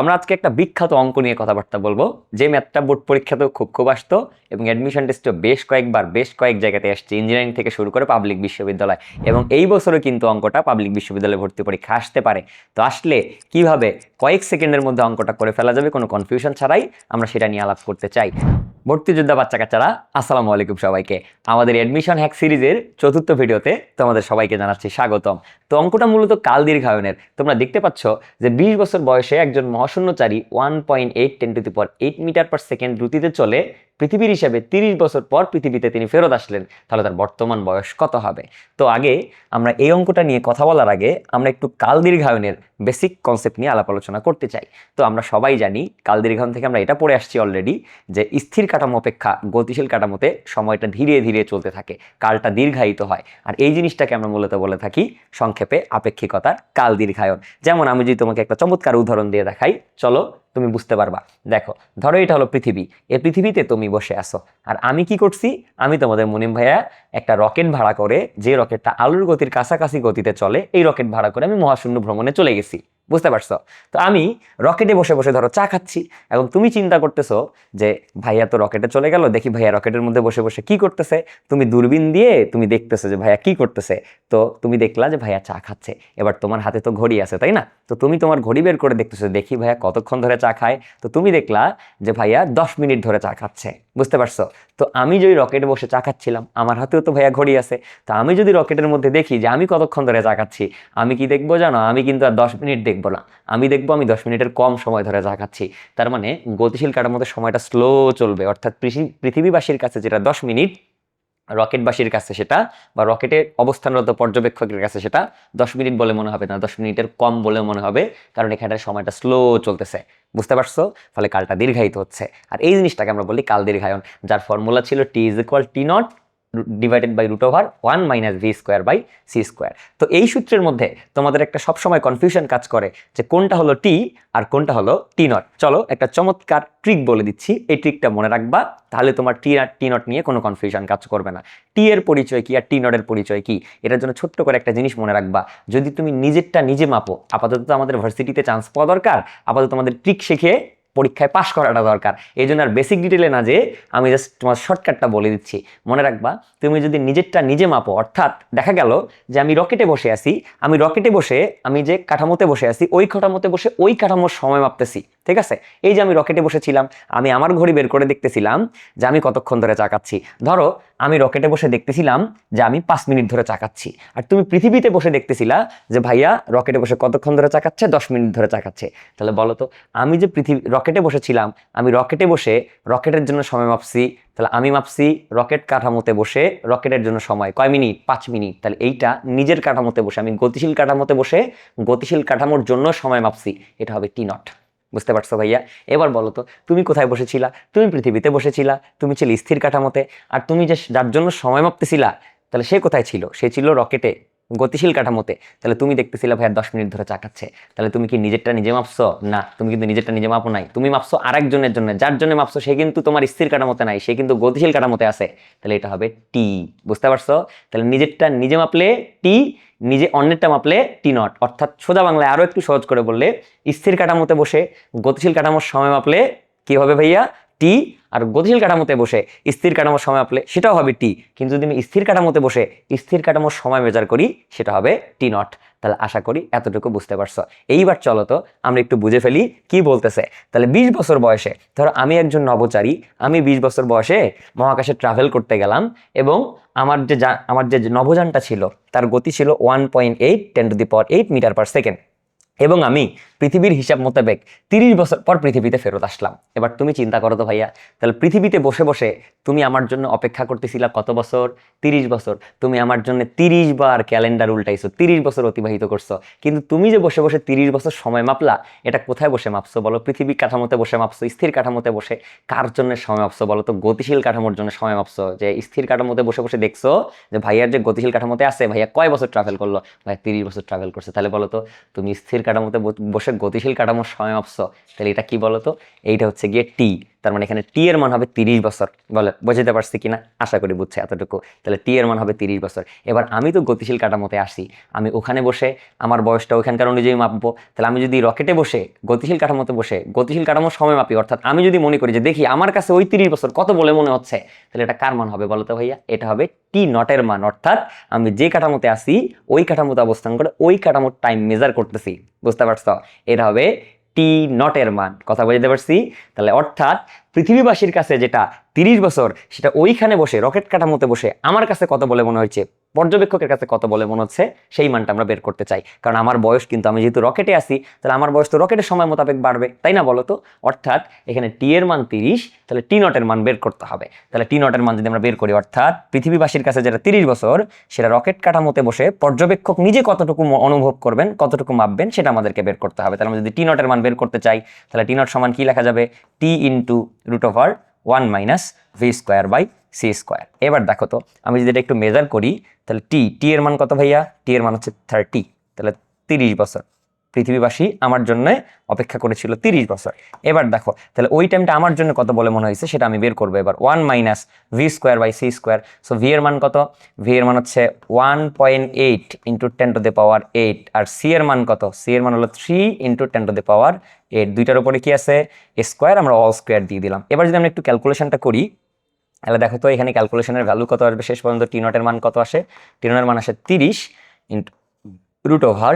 আমরা আজকে একটা বিখ্যাত অঙ্ক নিয়ে কথাবার্তা বলব। যে ম্যাথটা বোর্ড পরীক্ষাতেও খুব খুব আসতো এবং অ্যাডমিশন টেস্টও বেশ কয়েকবার, বেশ কয়েক জায়গাতে আসছে। ইঞ্জিনিয়ারিং থেকে শুরু করে পাবলিক বিশ্ববিদ্যালয় এবং এই বছরও কিন্তু অঙ্কটা পাবলিক বিশ্ববিদ্যালয়ে ভর্তি পরীক্ষা আসতে পারে। তো আসলে কীভাবে কয়েক সেকেন্ডের মধ্যে অঙ্কটা করে ফেলা যাবে কোনো কনফিউশন ছাড়াই আমরা সেটা নিয়ে আলাপ করতে চাই। ভর্তি যোদ্ধা বাচ্চা কাচ্চারা আসসালামু আলাইকুম সবাইকে। আমাদের অ্যাডমিশন হ্যাক সিরিজের চতুর্থ ভিডিওতে তোমাদের সবাইকে জানাচ্ছি স্বাগতম। তো অঙ্কটা মূলত কাল দীর্ঘায়নের। তোমরা দেখতে পাচ্ছ যে বিশ বছর বয়সে একজন মহাশূন্যচারী one point eight ten to the power eight metre per second দ্রুতিতে চলে পৃথিবীর হিসাবে তিরিশ বছর পর পৃথিবীতে তিনি ফেরত আসলেন, তাহলে তার বর্তমান বয়স কত হবে? তো আগে আমরা এই অঙ্কটা নিয়ে কথা বলার আগে আমরা একটু কাল দীর্ঘায়নের বেসিক কনসেপ্ট নিয়ে আলাপ আলোচনা করতে চাই। তো আমরা সবাই জানি, কাল দীর্ঘায়ন থেকে আমরা এটা পড়ে আসছি অলরেডি যে স্থির কাঠামো অপেক্ষা গতিশীল কাঠামোতে সময়টা ধীরে ধীরে চলতে থাকে, কালটা দীর্ঘায়িত হয়। আর এই জিনিসটাকে আমরা মূলত বলে থাকি সংক্ষেপে আপেক্ষিকতার কাল দীর্ঘায়ন। যেমন আমি যদি তোমাকে একটা চমৎকার উদাহরণ দিয়ে দেখাই, চলো তুমি বুঝতে পারবা। দেখো, ধরো এটা হলো পৃথিবী। এ পৃথিবীতে তুমি বসে আসো আর আমি কি করছি? আমি তোমাদের মুনিম ভাইয়া একটা রকেট ভাড়া করে যে রকেটটা আলুর গতির কাছাকাছি গতিতে চলে, এই রকেট ভাড়া করে আমি মহাশূন্য ভ্রমণে চলে গেছি। বুঝতে পারছ? তো আমি রকেটে বসে বসে ধরো চা খাচ্ছি এবং তুমি চিন্তা করতেছো যে, ভাইয়া তো রকেটে চলে গেল, দেখি ভাইয়া রকেটের মধ্যে বসে বসে কি করতেছে? তুমি দূরবীন দিয়ে তুমি দেখতেছো যে, ভাইয়া কি করতেছে? তো তুমি দেখলা যে, ভাইয়া চা খাচ্ছে। এবার তোমার হাতে তো ঘড়ি আছে, তাই না? তো তুমি তোমার ঘড়ি বের করে দেখতেছো দেখি ভাইয়া কতক্ষণ ধরে চা খায়? তো তুমি দেখলা যে, ভাইয়া দশ মিনিট ধরে চা খাচ্ছে। বুঝতে পারছ? তো আমি যদি রকেটে বসে চা খাচ্ছিলাম, আমার হাতেও তো ভাইয়া ঘড়ি আছে। তো আমি যদি রকেটের মধ্যে দেখি যে, আমি কতক্ষণ ধরে চা খাচ্ছি? আমি কি দেখব জানো? আমি কিন্তু আর দশ মিনিট দেখব না। আমি দেখব, আমি দশ মিনিটের কম সময় ধরে চা খাচ্ছি। তার মানে গতিশীল কাঠামোতে সময়টা স্লো চলবে। অর্থাৎ পৃথিবীবাসীর কাছে যেটা দশ মিনিট, রকেটবাসীর কাছে সেটা বা রকেটে অবস্থানরত পর্যবেক্ষকের কাছে সেটা দশ মিনিট বলে মনে হবে না, দশ মিনিটের কম বলে মনে হবে। কারণ এখানে সময়টা স্লো চলতেছে। বুঝতে পারছ? ফলে কালটা দীর্ঘায়িত হচ্ছে। আর এই জিনিসটাকে আমরা বলি কাল দীর্ঘায়ন যার ফর্মুলা ছিল T is equal T not divided by root over one minus V square by C square তো এই সূত্রের মধ্যে তোমাদের একটা সবসময় কনফিউশন কাজ করে যে কোনটা হলো টি আর কোনটা হলো টি নট চলো একটা চমৎকার ট্রিক বলে দিচ্ছি। এই ট্রিকটা মনে রাখবা, তাহলে তোমার টি আর টি নট নিয়ে কোনো কনফিউশন কাজ করবে না। টি এর পরিচয় কি আর টি নটের পরিচয় কি? এটার জন্য ছোট্ট করে একটা জিনিস মনে রাখবা। যদি তুমি নিজেরটা নিজে মাপো, আপাতত আমাদের ভার্সিটিতে চান্স পাওয়া দরকার। আপাতত আমাদের ট্রিক শিখে পরীক্ষায় পাশ করাটা দরকার। এই জন্য আর বেসিক ডিটেলে না যে আমি জাস্ট তোমার শর্টকাটটা বলে দিচ্ছি। মনে রাখবা, তুমি যদি নিজেরটা নিজে মাপো, অর্থাৎ দেখা গেল যে আমি রকেটে বসে আছি, আমি রকেটে বসে, আমি যে কাঠামোতে বসে আছি, ওই কাঠামোতে বসে ওই কাঠামোর সময় মাপতেছি, ঠিক আছে? এই যে আমি রকেটে বসেছিলাম, আমি আমার ঘড়ি বের করে দেখতেছিলাম যে আমি কতক্ষণ ধরে চাকাচ্ছি। ধরো আমি রকেটে বসে দেখতেছিলাম যে আমি পাঁচ মিনিট ধরে চাকাচ্ছি। আর তুমি পৃথিবীতে বসে দেখতেছিলা যে ভাইয়া রকেটে বসে কতক্ষণ ধরে চাকাচ্ছে? দশ মিনিট ধরে চাকাচ্ছে। তাহলে বলো তো, আমি যে পৃথিবী, রকেটে বসেছিলাম, আমি রকেটে বসে রকেটের জন্য সময় মাপছি। তাহলে আমি মাপছি রকেট কাঠামোতে বসে রকেটের জন্য সময়। কয় মিনিট? পাঁচ মিনিট। তাহলে এইটা নিজের কাঠামোতে বসে, আমি গতিশীল কাঠামোতে বসে গতিশীল কাঠামোর জন্য সময় মাপছি। এটা হবে টি নট। বুঝতে পারছ ভাইয়া? এবার বলো তো, তুমি কোথায় বসেছিলা? তুমি পৃথিবীতে বসেছিলা, তুমি ছিল স্থির কাঠামোতে, আর তুমি যে যার জন্য সময় মাপতেছিলা, তাহলে সে কোথায় ছিল? সে ছিল রকেটে, গতিশীল কাঠামোতে। তাহলে তুমি দেখতেছিলে ভাইয়া দশ মিনিট ধরে চাকাচ্ছে। তাহলে তুমি কি নিজেরটা নিজে মাপছো? না, তুমি কিন্তু নিজেরটা নিজে মাপো নাই। তুমি মাপছো আরেকজনের জন্য, যার জন্য মাপছো, সে কিন্তু তোমার স্থির কাঠামোতে নাই, সে কিন্তু গতিশীল কাঠামোতে আছে। তাহলে এটা হবে টি বুঝতে পারছ? তাহলে নিজেরটা নিজে মাপলে টি নিজে অন্যেরটা মাপলে টি নট অর্থাৎ সোজা বাংলায় আরও একটু সহজ করে বললে, স্থির কাঠামোতে বসে গতিশীল কাঠামোর সময় মাপলে কী হবে ভাইয়া? টি আর গতিশীল কাঠামোতে বসে স্থির কাঠামোর সময় মাপলে সেটাও হবে টি কিন্তু যদি আমি স্থির কাঠামোতে বসে স্থির কাঠামোর সময় মেজার করি, সেটা হবে টি নট তাহলে আশা করি এতটুকু বুঝতে পারছ। এইবার চলো তো, আমরা একটু বুঝে ফেলি কি বলতেছে। তাহলে বিশ বছর বয়সে, ধরো আমি একজন নভোচারী আমি বিশ বছর বয়সে মহাকাশে ট্রাভেল করতে গেলাম এবং আমার যে আমার যে নভোযানটা ছিল, তার গতি ছিল one point eight ten to the power eight metre per second এবং আমি পৃথিবীর হিসাব মোতাবেক তিরিশ বছর পর পৃথিবীতে ফেরত আসলাম। এবার তুমি চিন্তা করো তো ভাইয়া, তাহলে পৃথিবীতে বসে বসে তুমি আমার জন্য অপেক্ষা করতেছিলা কত বছর? তিরিশ বছর। তুমি আমার জন্য তিরিশ বার ক্যালেন্ডার উল্টাইছো, তিরিশ বছর অতিবাহিত করছ। কিন্তু তুমি যে বসে বসে তিরিশ বছর সময় মাপলা, এটা কোথায় বসে মাপছো বলো? পৃথিবী কাঠামোতে বসে মাপছো, স্থির কাঠামোতে বসে? কার জন্য সময় মাপছো বলো তো? গতিশীল কাঠামোর জন্য সময় মাপছো? যে স্থির কাঠামোতে বসে বসে দেখছ যে ভাইয়ার যে গতিশীল কাঠামোতে আছে, ভাইয়া কয় বছর ট্রাভেল করল? ভাইয়া তিরিশ বছর ট্রাভেল করছে। তাহলে বলো তো, তুমি স্থির কাঠামোতে ব- বসে গতিশীল কাঠামোর সময় অপস তাহলে এটা কি বলতো? এইটা হচ্ছে গিয়ে টি তার মানে এখানে টি এর মান হবে তিরিশ বছর। বলে, বুঝতে পারছি কিনা? আশা করি বুঝছে এতটুকু। তাহলে টি এর মান হবে তিরিশ বছর। এবার আমি তো গতিশীল কাঠামোতে আসি। আমি ওখানে বসে আমার বয়সটা ওখানকার অনুযায়ী মাপবো। তাহলে আমি যদি রকেটে বসে, গতিশীল কাঠামোতে বসে, গতিশীল কাঠামোর সময় মাপি, অর্থাৎ আমি যদি মনে করি যে দেখি আমার কাছে ওই তিরিশ বছর কত বলে মনে হচ্ছে, তাহলে এটা কার মান হবে বলো তো ভাইয়া? এটা হবে টি নটের মান। অর্থাৎ আমি যে কাঠামোতে আসি, ওই কাঠামোতে অবস্থান করে ওই কাঠামোর টাইম মেজার করতেছি। বুঝতে পারছ? এটা হবে টি নটের মান কথা বুঝতে পারছি? তাহলে অর্থাৎ পৃথিবীবাসীর কাছে যেটা তিরিশ বছর, সেটা ওইখানে বসে, রকেট কাঠামোতে বসে আমার কাছে কত বলে মনে হচ্ছে পর্যবেক্ষকের কাছে কত বলে মনে হচ্ছে, সেই মানটা আমরা বের করতে চাই। কারণ আমার বয়স কিন্তু আমি যেহেতু রকেটে আসি তাহলে আমার বয়স তো রকেটের সময় মোতাবেক বাড়বে, তাই না বলো তো? অর্থাৎ এখানে টি এর মান তিরিশ, তাহলে টি নটের মান বের করতে হবে। তাহলে টি নটের মান যদি আমরা বের করি, অর্থাৎ পৃথিবীবাসীর কাছে যেটা তিরিশ বছর, সেটা রকেট কাঠামোতে বসে পর্যবেক্ষক নিজে কতটুকু অনুভব করবেন, কতটুকু মাপবেন, সেটা আমাদেরকে বের করতে হবে। তাহলে আমরা যদি টি নটের মান বের করতে চাই, তাহলে টি নট সমান কি লেখা যাবে? T into root over one minus V square by C square এবার দেখো তো, আমি যদি এটা একটু মেজার করি, তাহলে টি টি এর মান কত ভাইয়া? টি এর মান হচ্ছে থার্টি তাহলে তিরিশ বছর। পৃথিবীবাসী আমার জন্য অপেক্ষা করেছিল তিরিশ বছর। এবার দেখো, তাহলে ওই টাইমটা আমার জন্য কত বলে মনে হয়েছে সেটা আমি বের করব এবার। One minus V square by C square so V এর মান কত? ভি এর মান হচ্ছে one point eight into ten to the power eight R C এর মান কত? সি এর মান হলো three into ten to the power eight দুইটার উপরে কি আছে? স্কোয়ার আমরা অল স্কোয়ার দিয়ে দিলাম। এবার যদি আমরা একটু ক্যালকুলেশনটা করি, তাহলে দেখো তো এখানে ক্যালকুলেশনের ভ্যালু কত আসবে? শেষ পর্যন্ত টি নটের মান কত আসে? টি নটের মান আসে তিরিশ into root over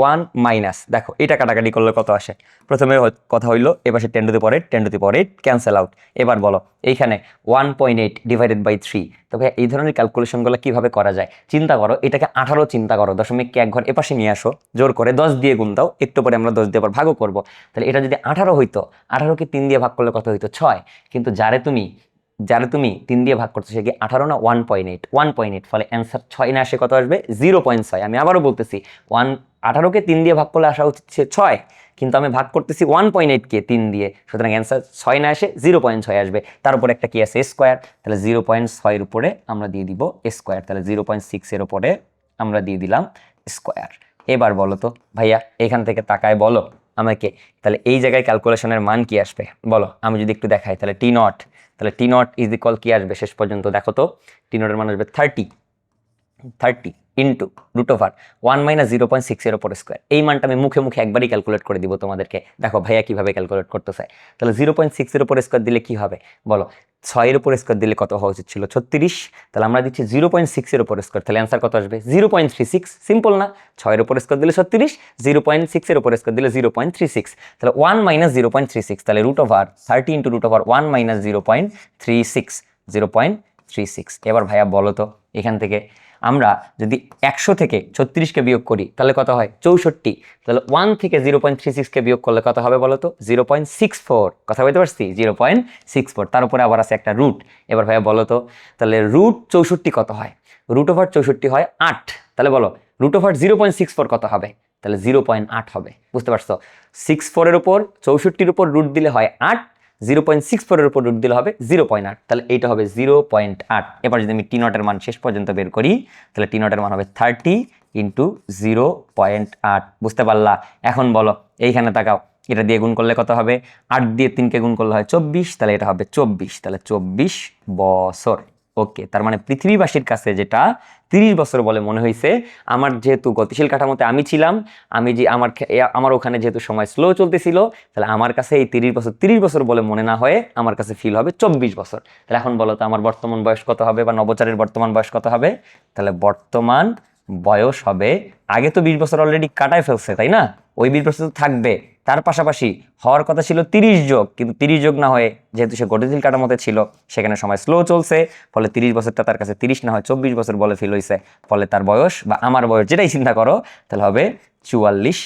one minus. দেখো, এটা কাটাকাটি করলে কত আসে? প্রথমে কথা হইল এপাশে টেন টু দি পরে টেন টু দি পরে ক্যান্সেল আউট এবার বলো, এইখানে one point eight divided by three তবে এই ধরনের ক্যালকুলেশনগুলো কীভাবে করা যায়? চিন্তা করো, এটাকে আঠারো চিন্তা করো দশমিককে এক ঘর এপাশে নিয়ে আসো, জোর করে দশ দিয়ে গুণ দাও, একটু পরে আমরা দশ দিয়ে আবার ভাগও করব। তাহলে এটা যদি আঠারো হইতো, আঠারোকে তিন দিয়ে ভাগ করলে কত হইতো? ছয়। কিন্তু যারে তুমি যারা তুমি তিন দিয়ে ভাগ করছ, সে কি আঠারো না one point eight one point eight ফলে অ্যান্সার ছয় না আসে কত আসবে? জিরো পয়েন্ট ছয়। আমি আবারও বলতেছি ওয়ান আঠারোকে তিন দিয়ে ভাগ করলে আসা উচিত সে ছয়, কিন্তু আমি ভাগ করতেছি ওয়ান পয়েন্ট এইটকে তিন দিয়ে, সুতরাং অ্যান্সার ছয় না আসে জিরো পয়েন্ট ছয় আসবে। তার উপরে একটা কি আছে? স্কোয়ার তাহলে জিরো পয়েন্ট ছয়ের উপরে আমরা দিয়ে দিব স্কোয়ার তাহলে জিরো পয়েন্ট সিক্সের উপরে আমরা দিয়ে দিলাম স্কোয়ার এবার বলো তো, ভাইয়া, এখান থেকে তাকায় বলো আমাকে, তাহলে এই জায়গায় ক্যালকুলেশনের মান কি আসবে? বলো, আমি যদি একটু দেখাই, তাহলে টি নট তাহলে টি নট ইজ ইকল কি আসবে? শেষ পর্যন্ত দেখো তো টি নটের মান আসবে thirty thirty into root over one minus zero point six সিক্সের ওপর স্কোয়ার এই মানটা আমি মুখে মুখে একবারই ক্যালকুলেট করে দিব তোমাদেরকে। দেখো ভাইয়া কীভাবে ক্যালকুলেট করতে চাই তাহলে জিরো পয়েন্ট সিক্সের ওপর স্কোয়ার দিলে কী হবে? বলো ছয়ের উপর স্কোয়ার দিলে কত হওয়া উচিত ছিল? ছত্রিশ। তাহলে আমরা দিচ্ছি জিরো পয়েন্ট সিক্সের উপর স্কোয়ার তাহলে অ্যান্সার কত আসবে? Zero point three six simple না? ছয়ের উপর স্কোয়ার দিলে ছত্রিশ জিরো পয়েন্ট সিক্সের উপর স্কোয়ার দিলে জিরো পয়েন্ট থ্রি সিক্স তাহলে one minus zero point three six তাহলে root over thirty into root over one minus zero point three six zero point three six এবার ভাইয়া বলো তো, এখান থেকে। আমরা যদি একশো থেকে ছত্রিশকে বিয়োগ করি, তাহলে কত হয়? চৌষট্টি। তাহলে ওয়ান থেকে জিরো পয়েন্ট থ্রি সিক্সকে বিয়োগ করলে কত হবে বলো তো জিরো পয়েন্ট সিক্স ফোর কথা বলতে পারছি? জিরো পয়েন্ট সিক্স ফোর তার উপরে আবার আছে একটা রুট এবার ভাইয়া বলো তো, তাহলে রুট চৌষট্টি কত হয়? রুট ওভার চৌষট্টি হয় আট। তাহলে বলো root over zero point six four কত হবে? তাহলে জিরো পয়েন্ট আট হবে। বুঝতে পারছ? সিক্স ফোরের উপর, চৌষট্টির উপর রুট দিলে হয় আট। জিরো পয়েন্ট সিক্স ফোরের উপর রুট দিলে হবে জিরো পয়েন্ট আট। তাহলে এইটা হবে জিরো পয়েন্ট আট। এবার যদি আমি টি নটের মান শেষ পর্যন্ত বের করি, তাহলে টি নটের মান হবে থার্টি ইন্টু জিরো পয়েন্ট আট। বুঝতে পারলা? এখন বলো, এইখানে তাকাও। এটা দিয়ে গুণ করলে কত হবে? আট দিয়ে তিনকে গুণ করলে হয় চব্বিশ, তাহলে এটা হবে চব্বিশ। তাহলে চব্বিশ বছর। ওকে, তার মানে পৃথিবীবাসীর কাছে যেটা তিরিশ বছর বলে মনে হয়েছে আমার যেহেতু গতিশীল কাঠামোতে আমি ছিলাম, আমি যে আমার আমার ওখানে যেহেতু সময় স্লো চলতেছিল, তাহলে আমার কাছে এই তিরিশ বছর তিরিশ বছর বলে মনে না হয়ে আমার কাছে ফিল হবে চব্বিশ বছর। তাহলে এখন বলো তো, আমার বর্তমান বয়স কত হবে বা নবচারের বর্তমান বয়স কত হবে? তাহলে বর্তমান বয়স হবে, আগে তো বিশ বছর অলরেডি কাটায় ফেলছে, তাই না? ওই বিশ প্রস্তুত থাকবে। তার পাশাপাশি হওয়ার কথা ছিল তিরিশ যোগ, কিন্তু তিরিশ যোগ না হয়ে যেহেতু সে গতিশীল কাঠামোতে ছিল, সেখানে সময় স্লো চলছে, ফলে তিরিশ বছরটা তার কাছে তিরিশ না হয় চব্বিশ বছর বলে ফিল হয়েছে ফলে তার বয়স বা আমার বয়স যেটাই চিন্তা করো, তাহলে হবে চুয়াল্লিশ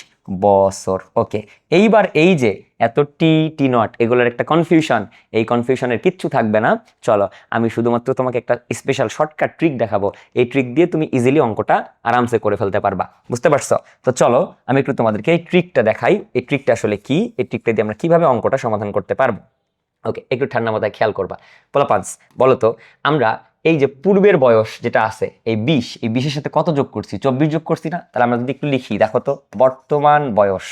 বছর। ওকে এইবার এই যে এত টি টি নট এগুলোর একটা কনফিউশন এই কনফিউশনের কিচ্ছু থাকবে না। চলো, আমি শুধুমাত্র তোমাকে একটা স্পেশাল শর্টকাট ট্রিক দেখাবো। এই ট্রিক দিয়ে তুমি ইজিলি অঙ্কটা আরামসে করে ফেলতে পারবা। বুঝতে পারছ? তো চলো, আমি একটু তোমাদেরকে এই ট্রিকটা দেখাই। এই ট্রিকটা আসলে কি? এই ট্রিকটা দিয়ে আমরা কীভাবে অঙ্কটা সমাধান করতে পারব? ওকে একটু ঠান্ডা মাথায় খেয়াল করবা। পাঁচ বলো তো আমরা এই যে পূর্বের বয়স যেটা আছে, এই বিশ, এই বিশের সাথে কত যোগ করছি? চব্বিশ যোগ করছি না? তাহলে আমরা যদি একটু লিখি, দেখো তো, বর্তমান বয়স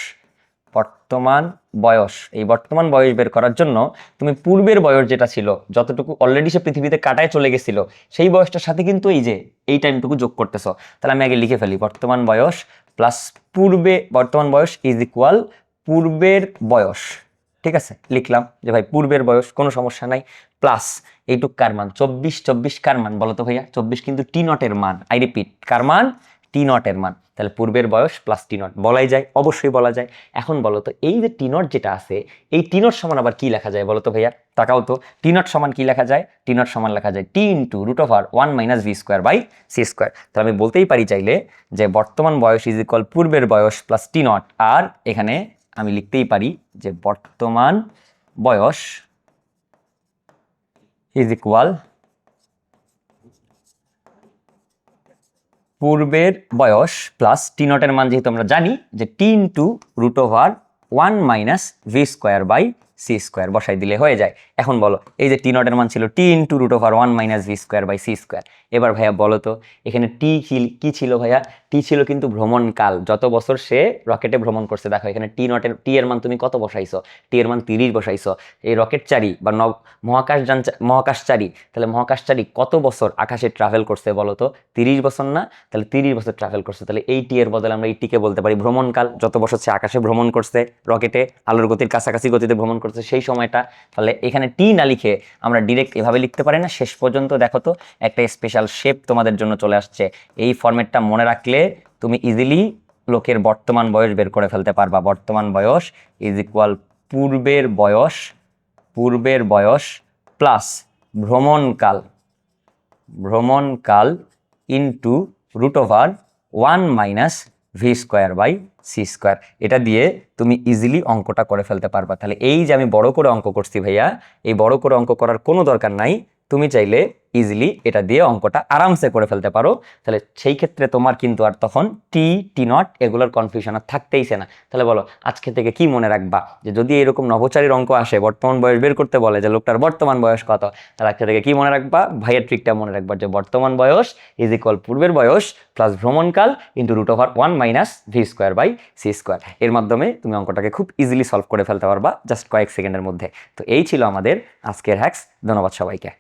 বর্তমান বয়স, এই বর্তমান বয়স বের করার জন্য তুমি পূর্বের বয়স যেটা ছিল, যতটুকু অলরেডি সে পৃথিবীতে কাটায় চলে গেছিল, সেই বয়সটার সাথে কিন্তু এই যে, এই টাইমটুকু যোগ করতেছো। তাহলে আমি আগে লিখে ফেলি, বর্তমান বয়স প্লাস পূর্বে, বর্তমান বয়স ইজ ইকুয়াল পূর্বের বয়স। ঠিক আছে? লিখলাম যে, ভাই, পূর্বের বয়স, কোনো সমস্যা নাই। প্লাস এইটুক কার মান চব্বিশ চব্বিশ কার মান বলো তো ভাইয়া? চব্বিশ কিন্তু টি নটের মান। আই রিপিট কার মান টি নটের মান। তাহলে পূর্বের বয়স প্লাস টি নট। বলাই যায়, অবশ্যই বলা যায়। এখন বলো তো এই যে টি নট যেটা আছে, এই টি নট সমান আবার কি লেখা যায় বলো তো ভাইয়া? তাকাও তো, টি নট সমান কি লেখা যায়? টি নট সমান লেখা যায় T into root over one minus V square by C square তাহলে আমি বলতেই পারি চাইলে যে, বর্তমান বয়স ইজ ইকুয়াল পূর্বের বয়স প্লাস টি নট, আর এখানে আমি লিখতেই পারি যে বর্তমান বয়স ইজ ইকুয়াল পূর্বের বয়স প্লাস টি নটের মান যেহেতু আমরা জানি যে T into root over one minus V square by C square বসাই দিলে হয়ে যায়। এখন বলো, এই যে টি নটের মান ছিল T into root over one minus V square by C square এবার ভাইয়া বলো তো, এখানে টি কি ছিল ভাইয়া? টি ছিল কিন্তু ভ্রমণকাল। যত বছর সে রকেটে ভ্রমণ করছে, দেখো এখানে টি নটের, টি এর মান তুমি কত বসাইছো? টি এর মান তিরিশ বসাইছো। এই রকেটচারী বা নব, মহাকাশযান মহাকাশচারী তাহলে মহাকাশচারী কত বছর আকাশে ট্রাভেল করছে বলো তো? তিরিশ বছর না? তাহলে তিরিশ বছর ট্রাভেল করছে। তাহলে এই টি এর বদলে আমরা এই টিকে বলতে পারি। ভ্রমণকাল, যত বছর সে আকাশে ভ্রমণ করছে, রকেটে, আলোর গতির কাছাকাছি গতিতে ভ্রমণ করছে, সেই সময়টা, তাহলে এখানে টি না লিখে আমরা ডিরেক্ট এভাবে লিখতে পারি না। শেষ পর্যন্ত দেখো তো একটা স্পেশাল শেপ তোমাদের জন্য চলে আসছে। এই ফরম্যাটটা মনে রাখলে তুমি ইজিলি লোকের বর্তমান বয়স বের করে ফেলতে পারবা। বর্তমান বয়স ইজ ইকুয়াল পূর্বের বয়স পূর্বের বয়স প্লাস ভ্রমণকাল ভ্রমণকাল into root over one minus V square by C square এটা দিয়ে তুমি ইজিলি অঙ্কটা করে ফেলতে পারবা। তাহলে এই যে আমি বড় করে অঙ্ক করছি ভাইয়া, এই বড় করে অঙ্ক করার কোনো দরকার নাই। তুমি চাইলে ইজিলি এটা দিয়ে অঙ্কটা আরামসে করে ফেলতে পারো। তাহলে সেই ক্ষেত্রে তোমার কিন্তু আর তখন টি টি নট এগুলোর কনফিউশন আর থাকতেইছে না। তাহলে বলো, আজকে থেকে কি মনে রাখবা যে যদি এরকম নভোচারীর অঙ্ক আসে, বর্তমান বয়স বের করতে বলে যে লোকটার বর্তমান বয়স কত, তাহলে আজকে থেকে কি মনে রাখবা? ভাইয়ের ট্রিকটা মনে রাখবা যে বর্তমান বয়স ইজ ইকুয়াল পূর্বের বয়স plus ভ্রমণকাল into root over one minus V square by C square এর মাধ্যমে তুমি অঙ্কটাকে খুব ইজিলি সলভ করে ফেলতে পারবা জাস্ট কয়েক সেকেন্ডের মধ্যে। তো এই ছিল আমাদের আজকের হ্যাক্স ধন্যবাদ সবাইকে।